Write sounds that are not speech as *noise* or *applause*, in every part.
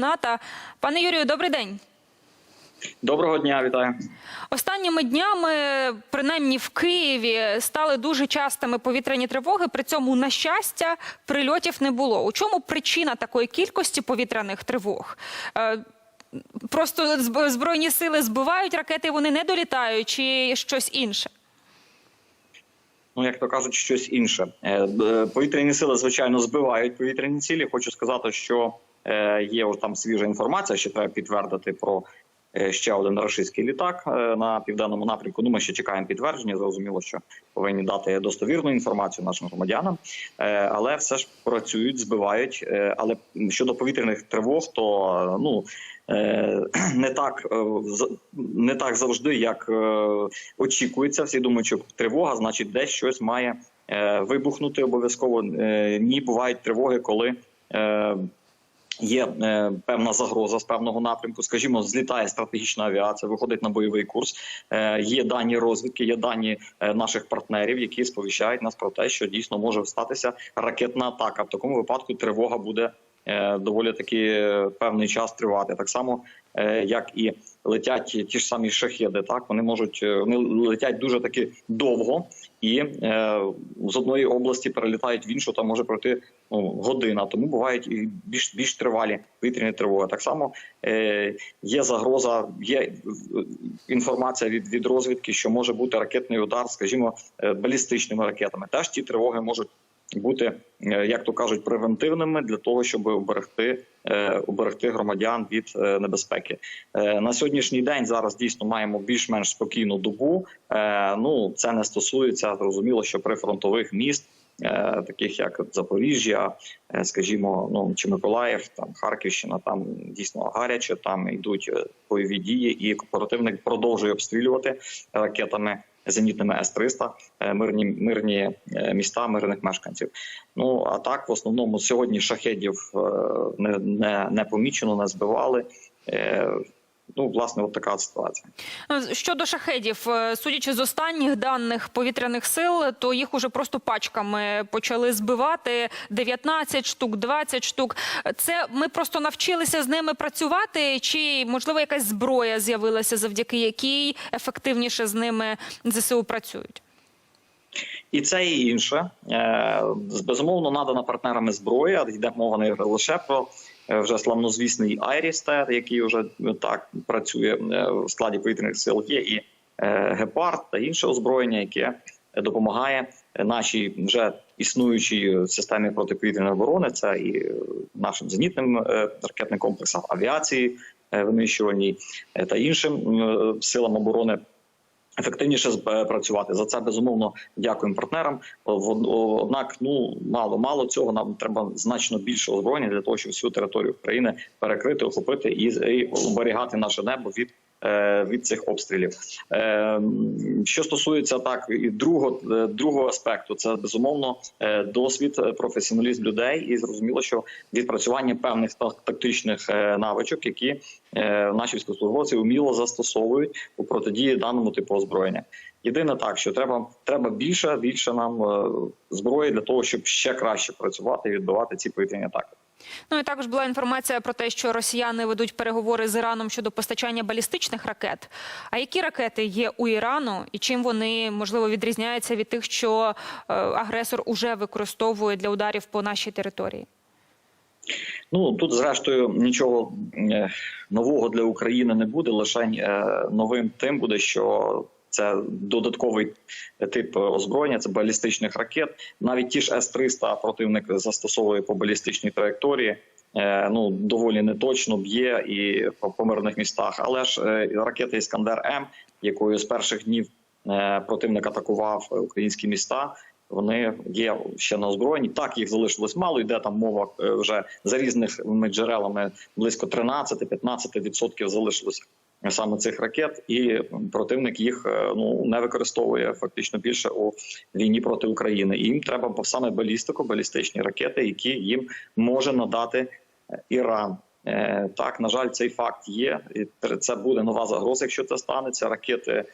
Гната. Пане Юрію, добрий день. Доброго дня, вітаю. Останніми днями, принаймні в Києві, стали дуже частими повітряні тривоги. При цьому, на щастя, прильотів не було. У чому причина такої кількості повітряних тривог? Е, Просто збройні сили збивають ракети, вони не долітають, чи щось інше? Ну, як то кажуть, щось інше. Е, Повітряні сили, звичайно, збивають повітряні цілі. Хочу сказати, що є от там свіжа інформація, що треба підтвердити про е, ще один російський літак е, на південному напрямку. Ну, ми ще чекаємо підтвердження. Зрозуміло, що повинні дати достовірну інформацію нашим громадянам, Е, але все ж працюють, збивають. Е, Але щодо повітряних тривог, то е, ну. е, *clears throat* Не так е, не так завжди, як е, очікується. Всі думають, що тривога, значить, десь щось має е, вибухнути обов'язково. Е, Ні, бувають тривоги, коли е, є е, певна загроза з певного напрямку. Скажімо, злітає стратегічна авіація, виходить на бойовий курс. Е, Є дані розвідки, є дані е, наших партнерів, які сповіщають нас про те, що дійсно може статися ракетна атака. В такому випадку тривога буде е, доволі таки е, певний час тривати. Так само, як і летять ті ж самі шахеди. Так вони можуть е, вони летять дуже таки довго, і е, з одної області перелітають в іншу, там може пройти ну, година. Тому бувають і більш більш тривалі повітряні тривоги. Так само е, є загроза, є е, інформація від, від розвідки, що може бути ракетний удар, скажімо, е, балістичними ракетами. Теж ті тривоги можуть бути, е, як то кажуть, превентивними для того, щоб уберегти, е, уберегти громадян від е, небезпеки. Е, На сьогоднішній день зараз дійсно маємо більш-менш спокійну добу. Е, Ну це не стосується зрозуміло, що прифронтових міст. е, Таких як Запоріжжя, е, скажімо, ну чи Миколаїв, там Харківщина, там дійсно гаряче, там йдуть е, бойові дії, і противник продовжує обстрілювати ракетами зенітними С-300 е, мирні мирні е, міста мирних мешканців. Ну а так в основному сьогодні шахедів е, не, не, не помічено, не збивали. Е, Ну, власне, от така ситуація. Ну, Щодо шахедів, е, судячи з останніх даних повітряних сил, то їх уже просто пачками почали збивати 19 штук, 20 штук. Це ми просто навчилися з ними працювати, чи можливо якась зброя з'явилася, завдяки якій ефективніше з ними ЗСУ працюють? І це і інше. Е, Безумовно, надана партнерами зброя. Йде мова не лише про е, вже славнозвісний Айрістер, який вже е, так працює е, в складі повітряних сил. Є і е, гепард та інше озброєння, яке допомагає нашій вже існуючій системі протиповітряної оборони. Це і е, нашим зенітним е, ракетним комплексам авіації е, винищувальній е, та іншим е, силам оборони ефективніше е, працювати. За це безумовно дякуємо партнерам. В- Однак, ну мало мало цього. Нам треба значно більше озброєння для того, щоб всю територію України перекрити, охопити і оберігати наше небо від. Е, Від цих обстрілів, Е, що стосується так і другого е, другого аспекту, це безумовно досвід, професіоналізм людей, і зрозуміло, що відпрацювання певних тактичних навичок, які наші військовослужбовці вміло застосовують у протидії даному типу озброєння. Єдине так, що треба треба більше більше нам зброї для того, щоб ще краще працювати і відбивати ці повітряні атаки. Ну і також була інформація про те, що росіяни ведуть переговори з Іраном щодо постачання балістичних ракет. А які ракети є у Ірану, і чим вони можливо відрізняються від тих, що е, агресор уже використовує для ударів по нашій території? Ну тут, зрештою, нічого е, нового для України не буде. Лише е, новим тим буде, що це додатковий тип озброєння, це балістичних ракет. Навіть ті ж С-300 противник застосовує по балістичній траєкторії. Е, Ну доволі неточно б'є і по, мирних містах. Але ж е, ракета Іскандер М, якою з перших днів е, противник атакував українські міста. Вони є ще на озброєнні. Так їх залишилось мало. Йде там мова вже за різними джерелами близько 13-15% залишилось саме цих ракет, і противник їх е, ну не використовує фактично більше у війні проти України. І їм треба саме балістику, балістичні ракети, які їм може надати е, Іран. Е, Так, на жаль, цей факт є. І це буде нова загроза, якщо це станеться. Ракети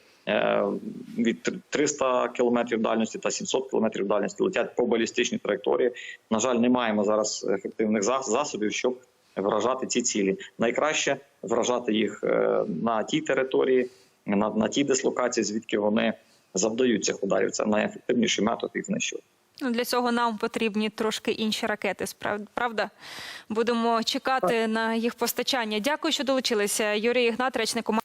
від тр- 300 кілометрів дальності та 700 кілометрів дальності летять по балістичній траєкторії. На жаль, не маємо зараз ефективних зас- засобів, щоб вражати ці цілі. Найкраще вражати їх е, на тій території, на, на тій дислокації, звідки вони завдають цих ударів. Це найефективніший метод їх знищувати. Ну, для цього нам потрібні трошки інші ракети. Правда, будемо чекати на їх постачання. Дякую, що долучилися. Юрій Ігнат, речник команди.